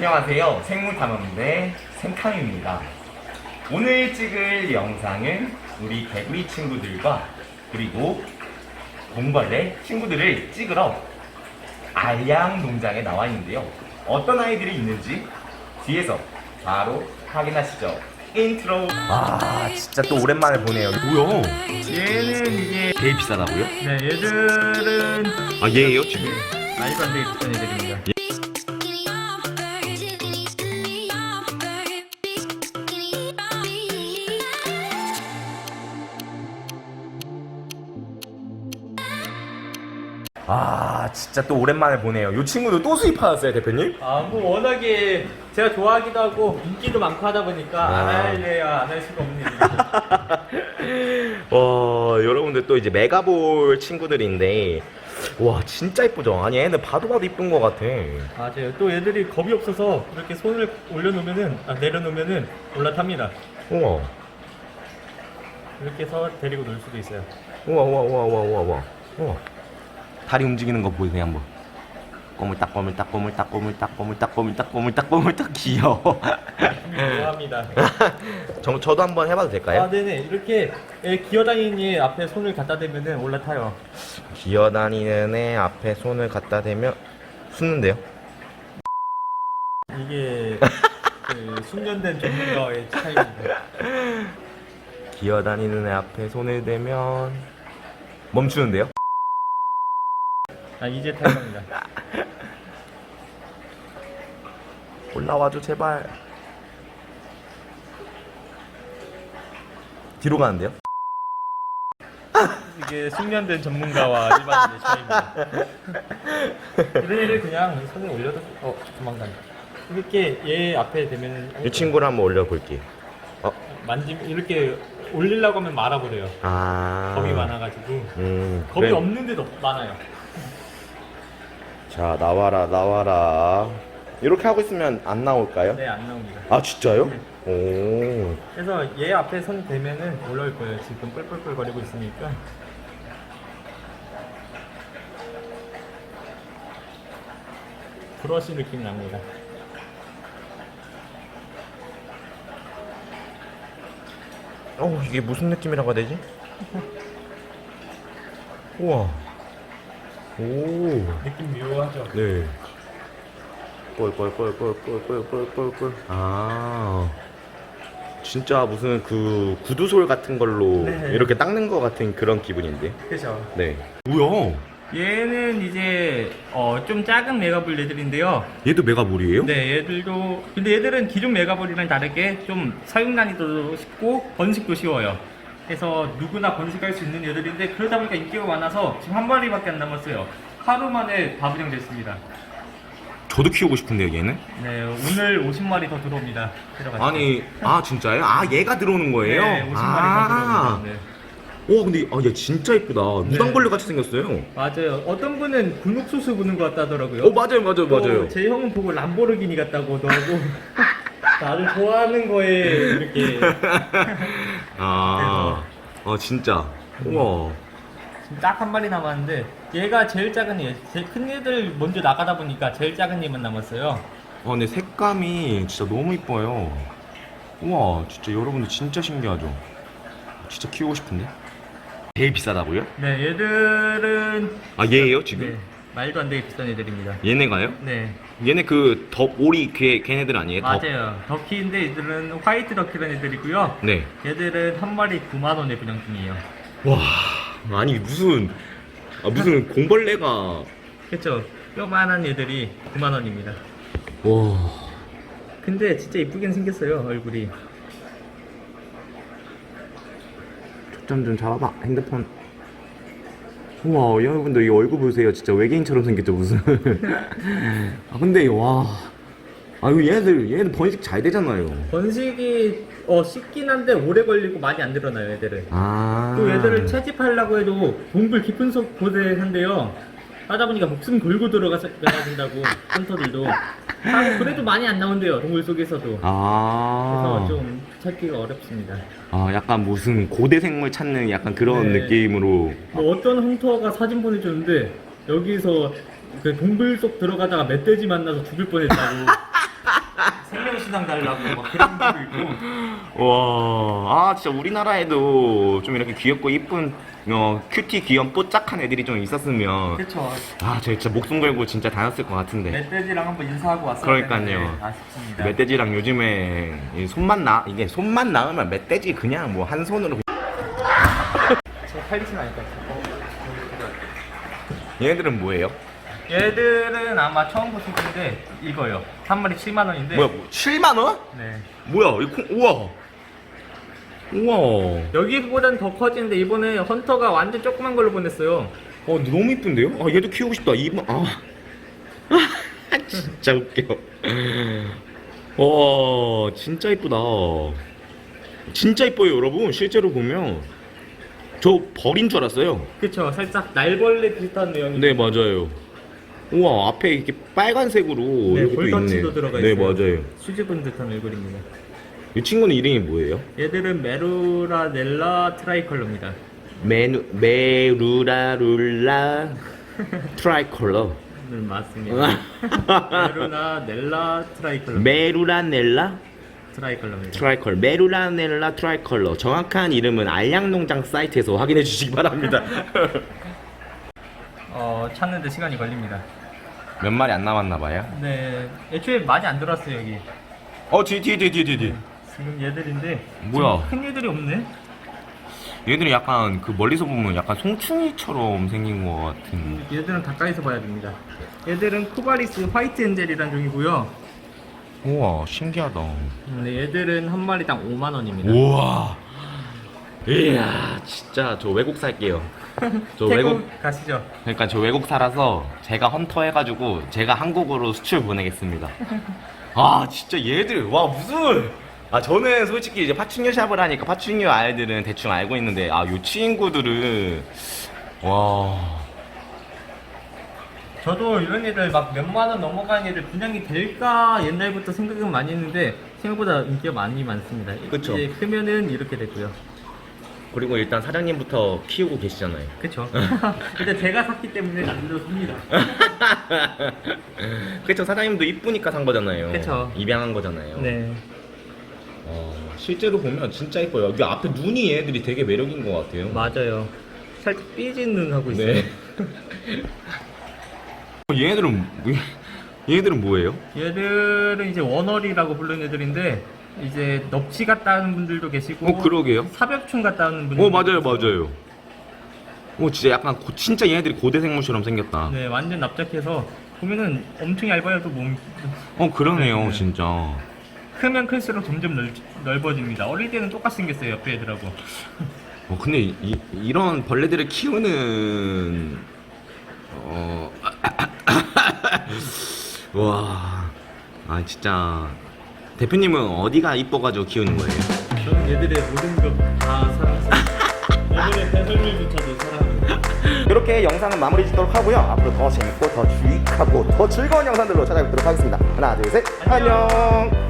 안녕하세요. 생물탐험대 생탐입니다. 오늘 찍을 영상은 우리 개구리 친구들과 그리고 공벌레 친구들을 찍으러 알양 농장에 나와 있는데요. 어떤 아이들이 있는지 뒤에서 바로 확인하시죠. 인트로. 아, 진짜 또 오랜만에 보네요. 뭐야? 얘는 이게 되게 비싸다고요? 네, 얘들은 아 얘예요 지금? 말도 안 되게 비싼 애들입니다. 아, 진짜 또 오랜만에 보네요. 이 친구도 또 수입하셨어요, 대표님? 아, 뭐 워낙에 제가 좋아하기도 하고 인기도 많고 하다 보니까 아. 안 할래야 안 할 수가 없는 일이죠. 와, 여러분들 또 이제 메가볼 친구들인데, 와, 진짜 이쁘죠? 아니, 얘는 봐도 봐도 이쁜 것 같아. 맞아요. 또 애들이 겁이 없어서 이렇게 손을 올려놓으면은 아, 내려놓으면은 올라탑니다. 우와, 이렇게 해서 데리고 놀 수도 있어요. 우와, 우와, 우와, 우와, 우와, 우와. 우와. 다리 움직이는 거 보세요, 한번. 꼬물딱, 꼬물딱, 꼬물딱, 꼬물딱, 꼬물딱, 꼬물딱, 꼬물딱, 꼬물딱, 귀여워. 좋아합니다. 저, 저도 한번 해봐도 될까요? 아, 네네. 이렇게 애 기어다니는 얘 앞에 손을 갖다 대면은 올라타요. 기어다니는 애 앞에 손을 갖다 대면 숨는데요? 이게 그 숙련된 전문가의 차이입니다. 기어다니는 애 앞에 손을 대면 멈추는데요? 아, 이제 탈 겁니다. 올라와줘 제발 뒤로 가는데요? 이게 숙련된 전문가와 일반인의 차이입니다. 이런 애를 그냥 손에 올려도 어 도망간다. 이렇게 얘 앞에 대면 이 친구를 한번 올려볼게요 어? 만지 이렇게 올리려고 하면 말아버려요. 아 겁이 많아가지고 음, 겁이 그래. 없는데도 많아요. 자 나와라 나와라 이렇게 하고 있으면 안 나올까요? 네 안 나옵니다. 아 진짜요? 네. 오 그래서 얘 앞에 손 대면은 올라올 거예요. 지금 뿔뿔뿔 거리고 있으니까. 브러쉬 느낌이 납니다. 어 이게 무슨 느낌이라고 해야 되지? 우와 오 느낌 묘하죠. 네. 꼴꼴꼴꼴꼴꼴꼴꼴꼴. 아. 진짜 무슨 그 구두솔 같은 걸로 네. 이렇게 닦는 것 같은 그런 기분인데. 그죠. 네. 뭐야? 얘는 이제 어, 좀 작은 메가볼레들인데요. 얘도 메가볼이에요? 네, 얘들도 근데 얘들은 기존 메가볼이랑 다르게 좀 사용 난이도도 쉽고 번식도 쉬워요. 그래서 누구나 번식할 수 있는 애들인데 그러다 보니까 인기가 많아서 지금 한 마리밖에 안 남았어요. 하루 만에 바부령 됐습니다. 저도 키우고 싶은데요, 얘는? 네, 오늘 50마리 더 들어옵니다. 들어가시죠. 아니, 아 진짜요? 아 얘가 들어오는 거예요? 네, 50마리 아. 더 들어옵니다. 네. 오, 근데 아, 얘 진짜 이쁘다. 무당벌레 같이 생겼어요. 맞아요. 어떤 분은 굴목소스 부는 것 같다더라고요. 어, 맞아요, 맞아요, 또 맞아요. 제 형은 보고 람보르기니 같다고도 하고 나를 좋아하는 거에 이렇게 아, 아 진짜. 우와. 딱 한 마리 남았는데 얘가 제일 작은 얘, 제일 큰 애들 먼저 나가다 보니까 제일 작은 얘만 남았어요. 아 근데 색감이 진짜 너무 이뻐요 우와 진짜 여러분들 진짜 신기하죠 진짜 키우고 싶은데 제일 비싸다고요? 네, 얘들은 아 얘예요 지금? 네, 말도 안 되게 비싼 애들입니다. 얘네가요? 네, 얘네 그더 오리 걔, 걔네들 아니에요? 더- 맞아요. 더키인데 얘들은 화이트 더키라는 애들이고요. 네. 얘들은 한 마리 9만 원에 분양 중이에요. 와 아니 무슨 아 무슨 공벌레가 그렇죠. 요만한 애들이 9만 원입니다. 와 근데 진짜 이쁘긴 생겼어요 얼굴이. 초점 좀 잡아봐 핸드폰 우와 여러분들 이 얼굴 보세요 진짜 외계인처럼 생겼죠 무슨 아 근데 와 아유 얘네들 얘네들 번식 잘 되잖아요 번식이 어 쉽긴 한데 오래 걸리고 많이 안 늘어나요 애들은. 아. 또 얘들을 채집하려고 해도 동굴 깊은 속 곳에 산대요. 하다 보니까 목숨 걸고 들어가야 된다고 헌터들도. 아, 그래도 많이 안 나온대요 동굴 속에서도. 그래서 아. 좀 찾기가 어렵습니다. 아, 약간 무슨 고대 생물 찾는 약간 그런 네. 느낌으로. 뭐 어떤 헌터가 사진 보내줬는데 여기서 그 동굴 속 들어가다가 멧돼지 만나서 죽을 뻔했다고. 생명 수당 달라고 막 그런 분도 있고. 와, 아 진짜 우리나라에도 좀 이렇게 귀엽고 이쁜 어, 큐티 귀염 뽀짝한 애들이 좀 있었으면 그렇죠. 아, 저 진짜 목숨 걸고 진짜 다녔을 것 같은데. 멧돼지랑 한번 인사하고 왔어요. 그러니까요. 아쉽습니다. 멧돼지랑 요즘에 이 손만 나 이게 손만 나으면 멧돼지 그냥 뭐 한 손으로 제 팔리진 않을까. 얘네들은 뭐예요? 얘들은 아마 처음 보실 텐데 이거요. 한 마리 7만 원인데. 뭐야, 뭐 7만 원? 네. 뭐야, 이 콩, 우와, 우와. 여기보단 더 커지는데 이번에 헌터가 완전 조그만 걸로 보냈어요. 어, 너무 이쁜데요? 아, 얘도 키우고 싶다. 이번 아, 아, 진짜 웃겨. 와, 진짜 이쁘다. 진짜 이뻐요, 여러분. 실제로 보면 저 벌인 줄 알았어요. 그쵸. 살짝 날벌레 비슷한 내용이. 네, 맞아요. 우와, 앞에 이렇게 빨간색으로 네, 이렇게 또 볼터치도 있네. 들어가 네, 있어요. 맞아요. 수줍은 듯한 얼굴입니다. 이 친구는 이름이 뭐예요? 얘들은 메루라넬라 트라이컬러입니다. 메누 메루라룰라 트라이컬러. 네, 맞습니다. 메루라넬라 트라이컬러. 메루라넬라 트라이컬러입니다. 트라이컬러 메루라넬라 트라이컬러 정확한 이름은 알약농장 사이트에서 확인해 주시기 바랍니다 어, 찾는데 시간이 걸립니다. 몇 마리 안 남았나 봐요 네, 애초에 많이 안 들어왔어요 여기. 어뒤뒤 뒤 뒤 뒤 지금 얘들인데 뭐야? 지금 큰 얘들이 없네. 얘들이 약간 그 멀리서 보면 약간 송충이처럼 생긴 것 같은 얘들은 가까이서 봐야 됩니다. 얘들은 쿠바리스 화이트 엔젤이라는 종이고요. 우와 신기하다 음, 네, 얘들은 한 마리당 5만 원입니다. 우와 이야 진짜 저 외국 살게요 저 외국 가시죠. 그러니까 저 외국 살아서 제가 헌터 해가지고 제가 한국으로 수출 보내겠습니다. 아 진짜 얘들 와 무슨 아 저는 솔직히 이제 파충류 샵을 하니까 파충류 아이들은 대충 알고 있는데 아 요 친구들은 와 저도 이런 애들 막 몇만 원 넘어가는 애들 분양이 될까 옛날부터 생각은 많이 했는데 생각보다 인기가 많이 많습니다. 그쵸. 이제 크면은 이렇게 되고요. 그리고 일단 사장님부터 키우고 계시잖아요. 그쵸. 근데 제가 샀기 때문에 남들도 삽니다. 그쵸 사장님도 이쁘니까 산 거잖아요. 그쵸. 입양한 거잖아요. 네. 어, 실제로 보면 진짜 이뻐요. 여기 앞에 눈이 얘들이 되게 매력인 것 같아요. 맞아요. 살짝 삐진 눈 하고 있어요. 네. 얘네들은 뭐- 얘네들은 뭐예요? 얘들은 이제 원얼이라고 부르는 애들인데 이제 넙치 같다 하는 분들도 계시고 어 그러게요. 사벽충 같다 하는 분들 어 맞아요 맞아요. 어 진짜 약간 고- 진짜 얘네들이 고대 생물처럼 생겼다. 네 완전 납작해서 보면은 엄청 얇아요 또몸 어 그러네요 네, 네. 진짜. 크면 클수록 점점 넓, 넓어집니다 어릴 때는 똑같이 생겼어요 옆에 애들하고 어 근데 이, 이- 이런 벌레들을 키우는 어 와. 아 진짜 대표님은 어디가 이뻐가지고 키우는 거예요? 저는 얘들의 모든 것 다 사랑해서 얘들의 배설물조차도 사랑합니다 이렇게 영상은 마무리 짓도록 하고요. 앞으로 더 재밌고 더 유익하고 더 즐거운 영상들로 찾아뵙도록 하겠습니다. 하나, 둘, 셋. 안녕.